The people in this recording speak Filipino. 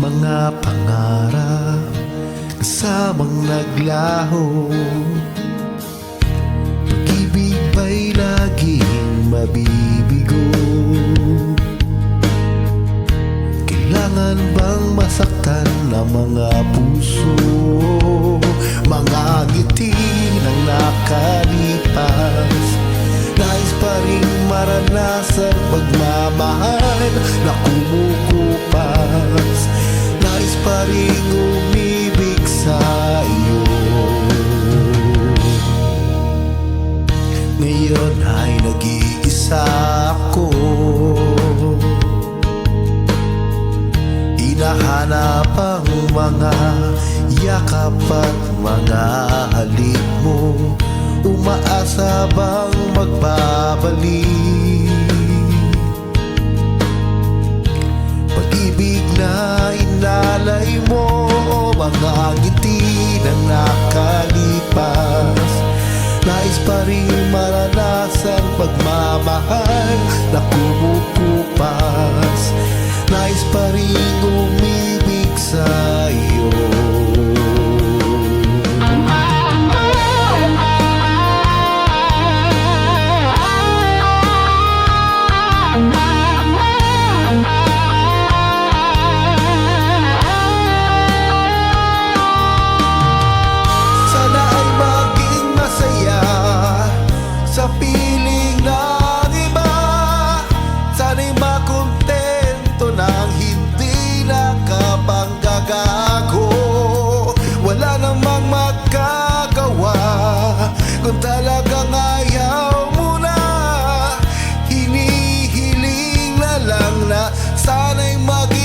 Mga pangarap kasamang naglaho Pag-ibig ba'y laging mabibigo? Kailangan bang masaktan ang mga puso? Rin maranasan pagmamahal na kumukupas. Nais pa rin umibig sa iyo. Ngayon ay nag-iisa ako. Hinahanap ang mga yakap at mga halik mo Umaasa bang magbabalik. Pag-ibig na inalay mo Mga ngiti na nakalipas. Nais pa rin maranasan pagmamahal. Na sana Sana'y maging